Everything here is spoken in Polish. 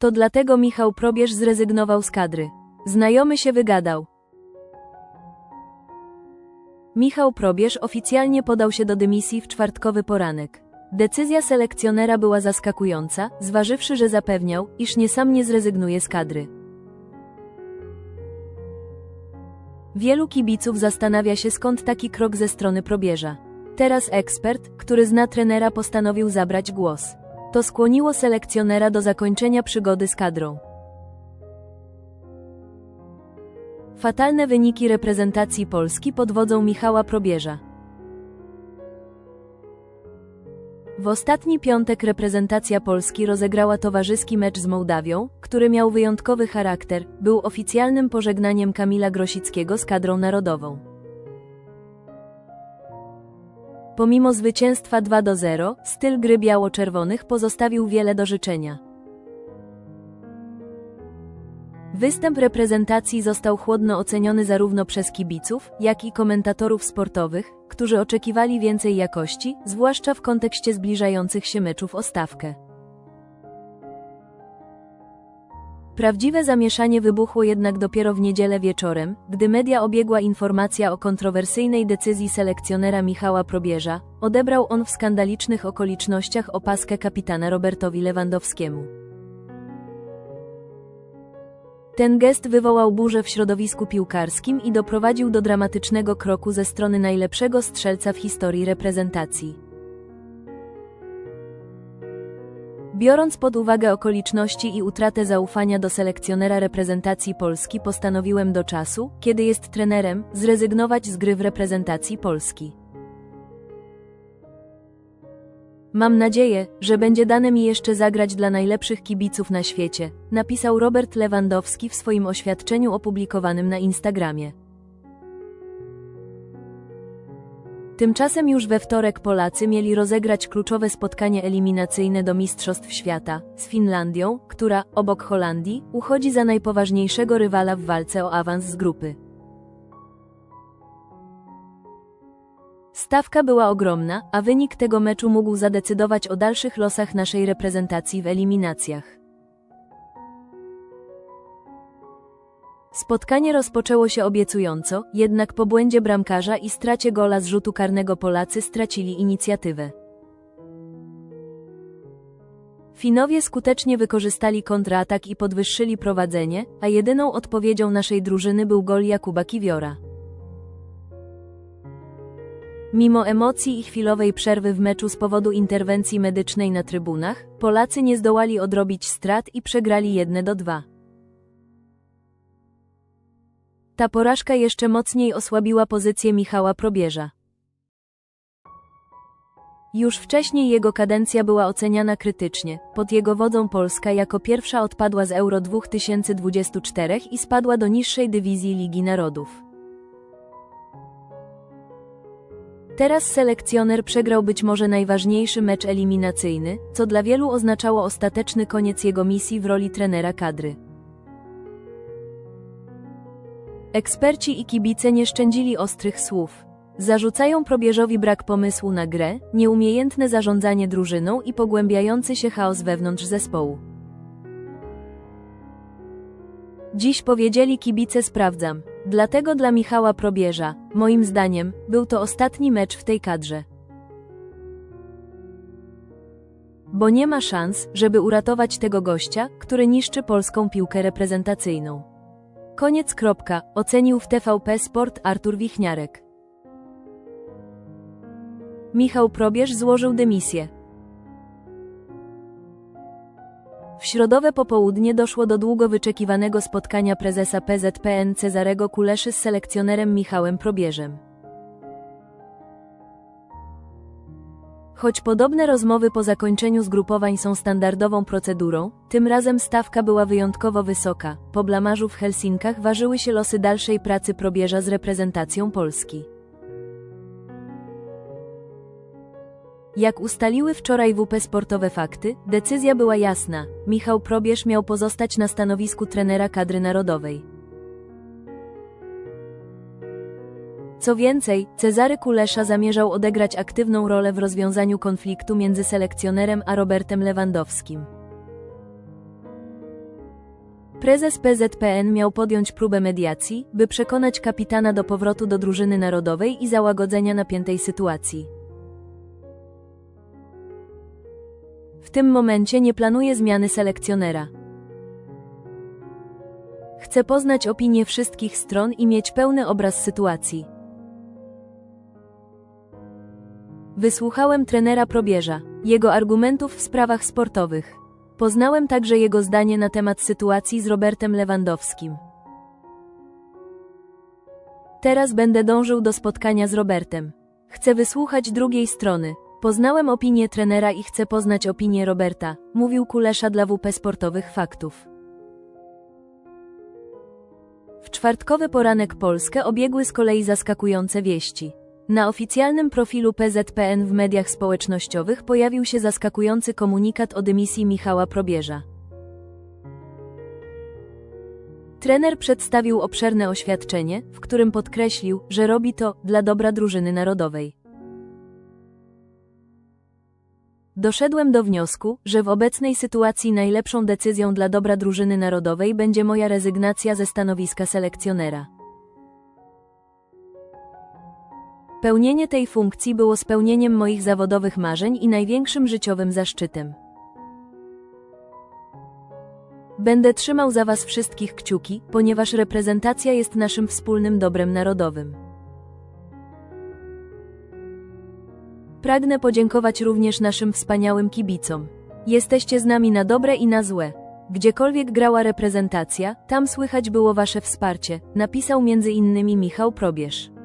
To dlatego Michał Probierz zrezygnował z kadry. Znajomy się wygadał. Michał Probierz oficjalnie podał się do dymisji w czwartkowy poranek. Decyzja selekcjonera była zaskakująca, zważywszy, że zapewniał, iż nie sam nie zrezygnuje z kadry. Wielu kibiców zastanawia się skąd taki krok ze strony probierza. Teraz ekspert, który zna trenera postanowił zabrać głos. To skłoniło selekcjonera do zakończenia przygody z kadrą. Fatalne wyniki reprezentacji Polski pod wodzą Michała Probierza. W ostatni piątek reprezentacja Polski rozegrała towarzyski mecz z Mołdawią, który miał wyjątkowy charakter, był oficjalnym pożegnaniem Kamila Grosickiego z kadrą narodową. Pomimo zwycięstwa 2 do 0, styl gry biało-czerwonych pozostawił wiele do życzenia. Występ reprezentacji został chłodno oceniony zarówno przez kibiców, jak i komentatorów sportowych, którzy oczekiwali więcej jakości, zwłaszcza w kontekście zbliżających się meczów o stawkę. Prawdziwe zamieszanie wybuchło jednak dopiero w niedzielę wieczorem, gdy media obiegła informacja o kontrowersyjnej decyzji selekcjonera Michała Probierza, odebrał on w skandalicznych okolicznościach opaskę kapitana Robertowi Lewandowskiemu. Ten gest wywołał burzę w środowisku piłkarskim i doprowadził do dramatycznego kroku ze strony najlepszego strzelca w historii reprezentacji. Biorąc pod uwagę okoliczności i utratę zaufania do selekcjonera reprezentacji Polski, postanowiłem do czasu, kiedy jest trenerem, zrezygnować z gry w reprezentacji Polski. Mam nadzieję, że będzie dane mi jeszcze zagrać dla najlepszych kibiców na świecie, napisał Robert Lewandowski w swoim oświadczeniu opublikowanym na Instagramie. Tymczasem już we wtorek Polacy mieli rozegrać kluczowe spotkanie eliminacyjne do Mistrzostw Świata z Finlandią, która, obok Holandii, uchodzi za najpoważniejszego rywala w walce o awans z grupy. Stawka była ogromna, a wynik tego meczu mógł zadecydować o dalszych losach naszej reprezentacji w eliminacjach. Spotkanie rozpoczęło się obiecująco, jednak po błędzie bramkarza i stracie gola z rzutu karnego Polacy stracili inicjatywę. Finowie skutecznie wykorzystali kontratak i podwyższyli prowadzenie, a jedyną odpowiedzią naszej drużyny był gol Jakuba Kiwiora. Mimo emocji i chwilowej przerwy w meczu z powodu interwencji medycznej na trybunach, Polacy nie zdołali odrobić strat i przegrali 1 do 2. Ta porażka jeszcze mocniej osłabiła pozycję Michała Probierza. Już wcześniej jego kadencja była oceniana krytycznie. Pod jego wodzą Polska jako pierwsza odpadła z Euro 2024 i spadła do niższej dywizji Ligi Narodów. Teraz selekcjoner przegrał być może najważniejszy mecz eliminacyjny, co dla wielu oznaczało ostateczny koniec jego misji w roli trenera kadry. Eksperci i kibice nie szczędzili ostrych słów. Zarzucają probierzowi brak pomysłu na grę, nieumiejętne zarządzanie drużyną i pogłębiający się chaos wewnątrz zespołu. Dziś powiedzieli kibice sprawdzam. Dlatego dla Michała Probierza, moim zdaniem, był to ostatni mecz w tej kadrze. Bo nie ma szans, żeby uratować tego gościa, który niszczy polską piłkę reprezentacyjną. Koniec kropka, ocenił w TVP Sport Artur Wichniarek. Michał Probierz złożył dymisję. W środowe popołudnie doszło do długo wyczekiwanego spotkania prezesa PZPN Cezarego Kuleszy z selekcjonerem Michałem Probierzem. Choć podobne rozmowy po zakończeniu zgrupowań są standardową procedurą, tym razem stawka była wyjątkowo wysoka. Po blamarzu w Helsinkach ważyły się losy dalszej pracy Probierza z reprezentacją Polski. Jak ustaliły wczoraj WP Sportowe Fakty, decyzja była jasna. Michał Probierz miał pozostać na stanowisku trenera kadry narodowej. Co więcej, Cezary Kulesza zamierzał odegrać aktywną rolę w rozwiązaniu konfliktu między selekcjonerem a Robertem Lewandowskim. Prezes PZPN miał podjąć próbę mediacji, by przekonać kapitana do powrotu do drużyny narodowej i załagodzenia napiętej sytuacji. W tym momencie nie planuje zmiany selekcjonera. Chcę poznać opinie wszystkich stron i mieć pełny obraz sytuacji. Wysłuchałem trenera Probierza, jego argumentów w sprawach sportowych. Poznałem także jego zdanie na temat sytuacji z Robertem Lewandowskim. Teraz będę dążył do spotkania z Robertem. Chcę wysłuchać drugiej strony. Poznałem opinię trenera i chcę poznać opinię Roberta, mówił Kulesza dla WP Sportowych Faktów. W czwartkowy poranek Polskę obiegły z kolei zaskakujące wieści. Na oficjalnym profilu PZPN w mediach społecznościowych pojawił się zaskakujący komunikat o dymisji Michała Probierza. Trener przedstawił obszerne oświadczenie, w którym podkreślił, że robi to dla dobra drużyny narodowej. Doszedłem do wniosku, że w obecnej sytuacji najlepszą decyzją dla dobra drużyny narodowej będzie moja rezygnacja ze stanowiska selekcjonera. Pełnienie tej funkcji było spełnieniem moich zawodowych marzeń i największym życiowym zaszczytem. Będę trzymał za Was wszystkich kciuki, ponieważ reprezentacja jest naszym wspólnym dobrem narodowym. Pragnę podziękować również naszym wspaniałym kibicom. Jesteście z nami na dobre i na złe. Gdziekolwiek grała reprezentacja, tam słychać było Wasze wsparcie, napisał między innymi Michał Probierz.